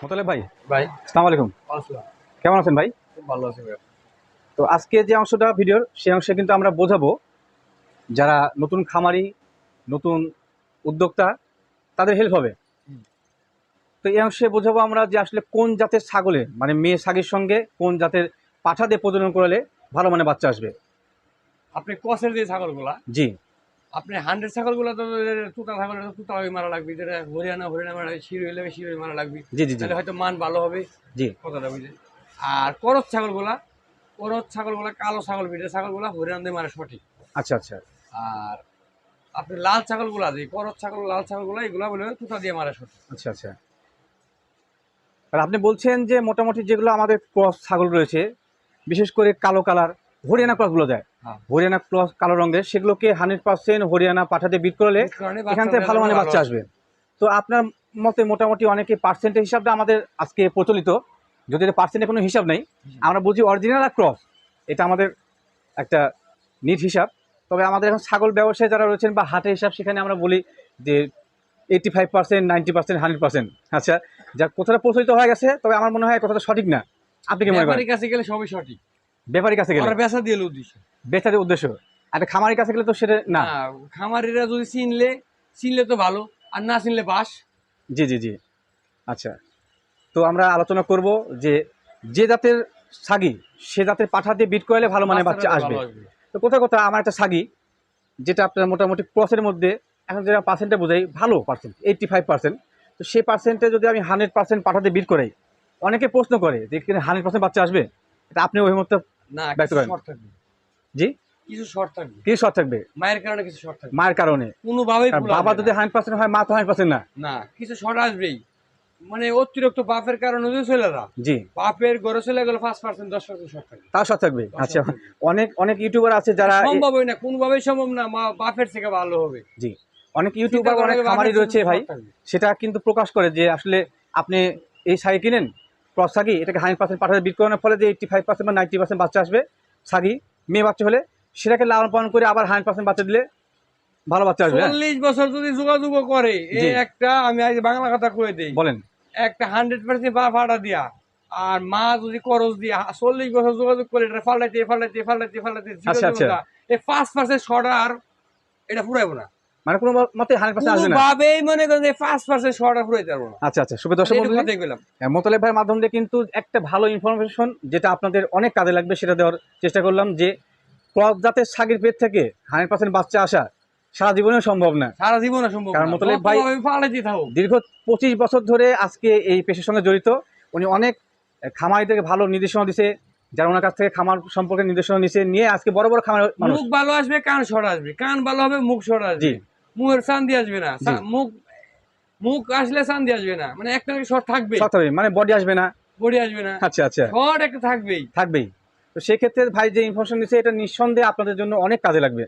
মোতালেব ভাই। ভাই। আসসালামু আলাইকুম। কেমন আছেন ভাই? ভালো আছি ভাই তো আজকে যে অংশটা ভিডিওর সেই অংশে কিন্তু আমরা বোঝাবো যারা নতুন খামারি নতুন উদ্যোক্তা তাদের হেল্প হবে। তো এই অংশে বোঝাবো আমরা যে আসলে কোন জাতের ছাগলে মানে মেয়ে ছাগের সঙ্গে কোন জাতের পাঠা দিয়ে প্রজনন করলে ভালো মানে বাচ্চা আসবে। আপনি কসের যে ছাগলগুলা জি। আপনি হান্ড্রেড ছাগলগুলো তো তুতা ছাগল তুতা হয়ে মারা লাগবে যেটা হরিয়ানা হরিয়ানা মারা শির হইলে শির হয়ে মারা লাগবে। জি জি তাহলে হয়তো মান ভালো হবে। জি। কথাটা বুঝে আর করত ছাগলগুলা করত ছাগলগুলা কালো ছাগল বিটে ছাগলগুলা হরিয়ানা দিয়ে মারা সঠিক। আচ্ছা আচ্ছা। আর আপনি লাল ছাগলগুলা যে করত ছাগল লাল ছাগলগুলা এগুলা বলে তুতা দিয়ে মারা সঠিক। আচ্ছা আচ্ছা। আর আপনি বলছেন যে মোটামুটি যেগুলো আমাদের ক্রস ছাগল রয়েছে বিশেষ করে কালো কালার হরিয়ানা ক্রসগুলো দেয়। হ্যাঁ। হরিয়ানা ক্রস কালো রঙের সেগুলোকে হান্ড্রেড পার্সেন্ট হরিয়ানা পাঠাতে বিট করলে এখান থেকে ভালো মানে বাচ্চা আসবে। তো আপনার মতে মোটামুটি অনেকে পার্সেন্টের হিসাবটা আমাদের আজকে প্রচলিত। যদি এটা পার্সেন্টের কোনো হিসাব নেই আমরা বুঝি অরিজিনাল আর ক্রস এটা আমাদের একটা নিট হিসাব। তবে আমাদের এখন ছাগল ব্যবসায়ী যারা রয়েছেন বা হাটের হিসাব সেখানে আমরা বলি যে eighty five percent ninety percent hundred percent আচ্ছা যা কোথাটা প্রচলিত হয়ে গেছে তবে আমার মনে হয় কথাটা সঠিক না। আপনি কি মনে করেন? কাছে গেলে সবই সঠিক। ব্যাপারীর কাছে গেলে? বেচা দিয়ে উদ্দেশ্য বেচাদের উদ্দেশ্য? আর খামারের কাছে গেলে তো সেটা না। খামারিরা যদি চিনলে চিনলে তো ভালো আর না চিনলে বাস। জি জি জি। আচ্ছা। তো আমরা আলোচনা করব যে যে জাতের ছাগি সে জাতের পাঠা দিয়ে বিট করলে ভালো মানে বাচ্চা আসবে। তো কোথাও কোথাও আমার একটা ছাগি যেটা আপনার মোটামুটি ক্রসের মধ্যে এখন যেটা পার্সেন্টে বোঝাই ভালো পার্সেন্ট এইটটি ফাইভ পার্সেন্ট তো সেই পার্সেন্টে যদি আমি হান্ড্রেড পার্সেন্ট পাঠাতে বিট করাই অনেকে প্রশ্ন করে যে হান্ড্রেড পার্সেন্ট বাচ্চা আসবে? এটা আপনি ওই মুহূর্তে না ব্যক্ত করেন। থাকবে। জি? কিছু শর্ট থাকবে। কি শর্ট থাকবে? মায়ের কারণে কিছু শর্ট থাকবে। মায়ের কারণে? কোনোভাবেই বাবা যদি হান্ড্রেড পার্সেন্ট হয় মা তো হান্ড্রেড পার্সেন্ট না। না কিছু শর্ট আসবেই। মানে অতিরিক্ত বাপের কারণে যদি চলে যা জি। বাপের ঘরে চলে গেলে পাঁচ পার্সেন্ট দশ পার্সেন্ট শর্ট থাকবে। তাও শর্ট থাকবে? আচ্ছা অনেক অনেক ইউটিউবার আছে যারা এ- সম্ভবই না কোনোভাবেই সম্ভব না মা বাপের থেকে ভালো হবে। জি। অনেক ইউটিউবার অনেক খামারি রয়েছে ভাই। সেটা কিন্তু প্রকাশ করে যে আসলে আপনি এই শাড়ি কিনেন ক্রস সাগি এটাকে হান্ড্রেড পার্সেন্ট পাঠাতে বিট করানোর ফলে যে এইটটি ফাইভ পার্সেন্ট বা নাইনটি পার্সেন্ট বাচ্চা আসবে সাগি মেয়ে বাচ্চা হলে সেটাকে লালন পালন করে আবার হান্ড্রেড পার্সেন্ট বাচ্চা দিলে ভালো বাচ্চা আসবে হ্যাঁ? চল্লিশ বছর যদি যোগাযোগ করে এই একটা আমি আজ বাংলা কথা কয়ে দিই বলেন একটা হান্ড্রেড পার্সেন্ট বা ভাড়া দিয়া আর মা যদি করজ দিয়া চল্লিশ বছর যোগাযোগ করে এটা ফাল্টাইতে ফাল্টাইতে ফাল্টাইতে ফাল্টাইতে আচ্ছা, আচ্ছা। এই পাঁচ পার্সেন্ট শর্ট আর এটা ফুরাইবো না মানে কোনো মতে হান্ড্রেড পার্সেন্ট আসবে না? কোনোভাবেই মনে করেন যে পাঁচ পার্সেন্ট শর্ট আচ্ছা আচ্ছা শুভ দর্শক মোতালেব ভাইয়ের মাধ্যম দিয়ে কিন্তু একটা ভালো ইনফরমেশন যেটা আপনাদের অনেক কাজে লাগবে সেটা দেওয়ার চেষ্টা করলাম যে ক্রস জাতের পেট থেকে হান্ড্রেড পার্সেন্ট বাচ্চা আসা সারা জীবনেও সম্ভব না। সারা জীবনে সম্ভব কারণ। মোতালেব ভাই- দীর্ঘ পঁচিশ বছর ধরে আজকে এই পেশার সঙ্গে জড়িত। উনি অনেক খামারিদেরকে ভালো নির্দেশনা দিছে। যারা ওনার কাছ থেকে খামার সম্পর্কে নির্দেশনা নিছে নিয়ে আজকে বড় বড় খামার মুখ ভালো আসবে কান সর আসবে। কান ভালো হবে মুখ সর আসবে। মুখের চান্দি আসবে না। মুখ মুখ আসলে চান্দি আসবে না। মানে একটা শর্ট থাকবে। মানে বডি আসবে না। বডি আসবে না। আচ্ছা আচ্ছা। শর্ট একটা থাকবেই। থাকবেই। তো সেক্ষেত্রে ভাই যে ইনফরমেশন দিচ্ছে এটা নিঃসন্দেহে আপনাদের জন্য অনেক কাজে লাগবে।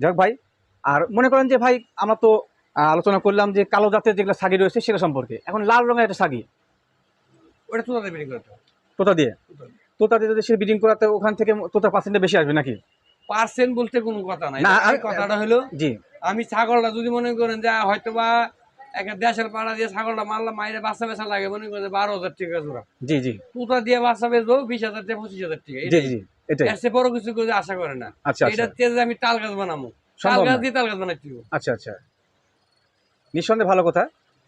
যাক ভাই আর মনে করেন যে ভাই আমরা তো আলোচনা করলাম যে কালো জাতের যেগুলো সাগি রয়েছে সেটা সম্পর্কে। এখন লাল রঙের একটা সাগি। ওটা তোতা করতে তোতা দিয়ে। যদি সে বিডিং করাতে ওখান থেকে তোতার পার্সেন্টে বেশি আসবে নাকি? পার্সেন্ট বলতে কোনো কথা নাই। কথাটা হলো জি। আমি ছাগলটা যদি মনে করেন যে একটা দেশের পাড়া দিয়ে ছাগলটা মারলাম মাইরে বাচ্চা বেচা লাগে মনে করেন বারো হাজার টাকা জোড়া। জি জি। দিয়ে বাচ্চা বেচবো বিশ হাজার থেকে পঁচিশ হাজার টাকা জি জি এর বড় কিছু করে আশা করে না। আচ্ছা এটা আচ্ছা। আমি তাল গাছ বানাবো। তাল গাছ। দিয়ে তাল গাছ বানাচ্ছি আচ্ছা আচ্ছা। নিঃসন্দেহে ভালো কথা।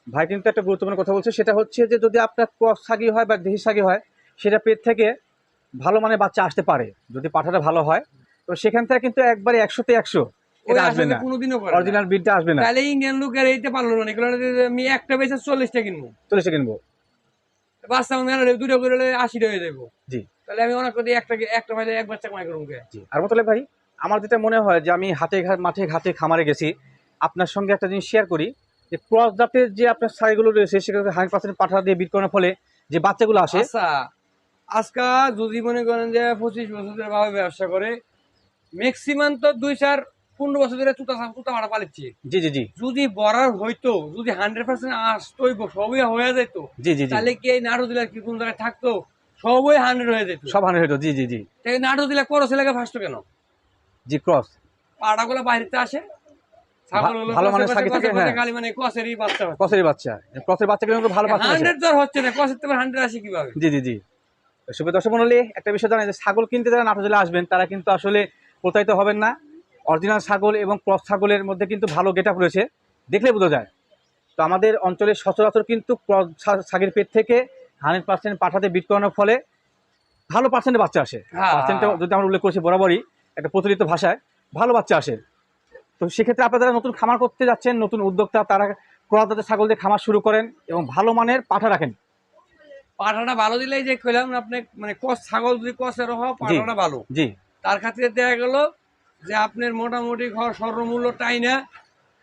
ভাই কিন্তু একটা গুরুত্বপূর্ণ কথা বলছে সেটা হচ্ছে যে যদি আপনার ক্রস সাগি হয় বা দেশি সাগি হয় সেটা পেট থেকে ভালো মানে বাচ্চা আসতে পারে যদি পাঠাটা ভালো হয়। তো সেখান থেকে কিন্তু একবারে একশোতে একশো ওই এটা আসবে না। কোনোদিনও অরিজিনাল বিলটা আসবে না। তাহলে ইন্ডিয়ান লোকের এইতে পারল না এগুলো আমি একটা বেচে চল্লিশটা কিনবো। চল্লিশে কিনবো। বাচ্চা মানে দুটো করে আশিটা হয়ে যাব জি। তাহলে আমি অনেক করে একটা একটা ভাই এক বাচ্চা কামাই করব জি। আর মতলে ভাই আমার যেটা মনে হয় যে আমি হাটে মাঠে ঘাটে খামারে গেছি আপনার সঙ্গে একটা জিনিস শেয়ার করি যে ক্রস জাতের যে আপনার সাইগুলো রয়েছে সেগুলো হান্ড্রেড পার্সেন্ট পাঠা দিয়ে বিট করানোর ফলে যে বাচ্চাগুলো আসে আচ্ছা। আজকা যদি মনে করেন যে পঁচিশ বছর ধরে ভাবে ব্যবসা করে ম্যাক্সিমাম তো দুই চার পনেরো বছর ধরে তুতা তুতা ভাড়া পালিচ্ছি। জি জি জি। যদি বরার হইতো যদি হান্ড্রেড পার্সেন্ট আসতোই সবই হয়ে যেত জি জি তাহলে কি এই নাড়ু দিলা কি কোন জায়গায় থাকতো? সবই হান্ড্রেড হয়ে যেত সব হান্ড্রেড হতো জি জি জি। তাই নাড়ু দিলা করো ছেলেকে ফাঁসতো কেন? জি ক্রস পাড়াগুলো বাইরেতে আসে ভালো ছাগি থাকে, হ্যাঁ। খালি মানে কষেরই বাচ্চা। হয় কসের বাচ্চা। কসের বাচ্চা কিন্তু ভালো বাচ্চা। হান্ড্রেড জ্বর হচ্ছে না কষের তো হান্ড্রেড আসে কীভাবে? জি জি জি। শুভ দর্শক মন্ডলী একটা বিষয় জানেন যে ছাগল কিনতে যারা নাটোর জেলা আসবেন তারা কিন্তু আসলে প্রতারিত হবেন না। অরিজিনাল ছাগল এবং ক্রস ছাগলের মধ্যে কিন্তু ভালো গেট আপ রয়েছে দেখলে বোঝা যায়। তো আমাদের অঞ্চলে সচরাচর কিন্তু ক্রস ছাগের পেট থেকে হান্ড্রেড পার্সেন্ট পাঠাতে বিট করানোর ফলে ভালো পার্সেন্টে বাচ্চা আসে। হ্যাঁ। পার্সেন্টে যদি আমরা উল্লেখ করছি বরাবরই একটা প্রচলিত ভাষায় ভালো বাচ্চা আসে। তো সেক্ষেত্রে আপনারা যারা নতুন খামার করতে যাচ্ছেন নতুন উদ্যোক্তা তারা ক্রস জাতের ছাগল দিয়ে খামার শুরু করেন এবং ভালো মানের পাঠা রাখেন। পাঠাটা ভালো দিলেই যে কইলাম আপনি মানে কষ ছাগল যদি কষের হয় পাঠাটা ভালো। জি। তার খাতিরে দেখা গেল যে আপনার মোটামুটি ঘর সর্বমূল্য টাই না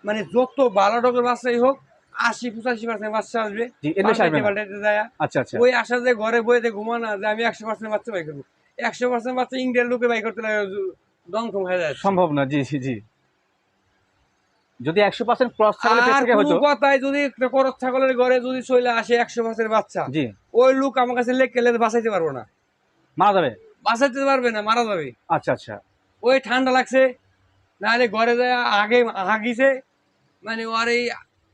মানে যত ভালো ডকের বাচ্চাই হোক আশি পঁচাশি পার্সেন্ট বাচ্চা আসবে। আচ্ছা আচ্ছা। ওই আশা যে ঘরে বইতে ঘুমা না যে আমি একশো পার্সেন্ট বাচ্চা বাই করব। একশো পার্সেন্ট বাচ্চা ইন্ডিয়ান লোকে বাই করতে লাগে দমকম হয়ে যায় সম্ভব না জি জি জি। যদি একশো পার্সেন্ট ক্রস ছাগলের পেট থেকে হতো কথায় যদি করত ছাগলের ঘরে যদি চলে আসে একশো পার্সেন্ট বাচ্চা জি। ওই লোক আমার কাছে লেখ কেলে বাঁচাইতে পারব না। মারা যাবে? বাঁচাইতে পারবে না মারা যাবে। আচ্ছা আচ্ছা। ওই ঠান্ডা লাগছে নাহলে ঘরে যায় আগে হাগিছে মানে ওর এই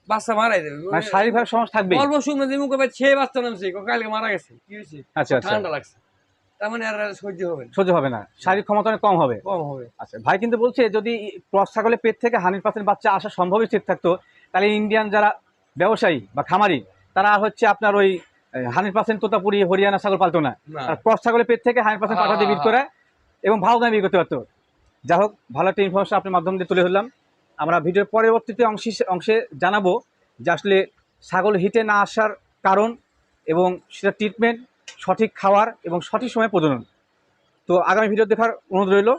বাচ্চা মারাই দেবে। মানে শারীরিকভাবে সমস্যা থাকবে অল্প শুকনো যে মুখে ভাই ছে বাচ্চা নামছে কালকে মারা গেছে কি হয়েছে? আচ্ছা আচ্ছা। ঠান্ডা লাগছে। তার মানে আর সহ্য হবে সহ্য হবে না। শারীরিক ক্ষমতা অনেক কম হবে। কম হবে। আচ্ছা ভাই কিন্তু বলছে যদি ক্রস ছাগলের পেট থেকে হান্ড্রেড পার্সেন্ট বাচ্চা আসা সম্ভবই ঠিক থাকতো তাহলে ইন্ডিয়ান যারা ব্যবসায়ী বা খামারি তারা হচ্ছে আপনার ওই হান্ড্রেড পার্সেন্ট তোতাপুরি হরিয়ানা ছাগল পালতো না। ক্রস ছাগলের পেট থেকে হান্ড্রেড পার্সেন্ট পাঠা দিয়ে করে এবং ভালো দামে বিক্রি করতে পারতো। যাই হোক ভালো একটা ইনফরমেশন আপনার মাধ্যম দিয়ে তুলে ধরলাম। আমরা ভিডিওর পরবর্তীতে অংশে অংশে জানাব যে আসলে ছাগল হিটে না আসার কারণ এবং সেটা ট্রিটমেন্ট সঠিক খাওয়ার এবং সঠিক সময়ে প্রজনন। তো আগামী ভিডিও দেখার অনুরোধ রইল।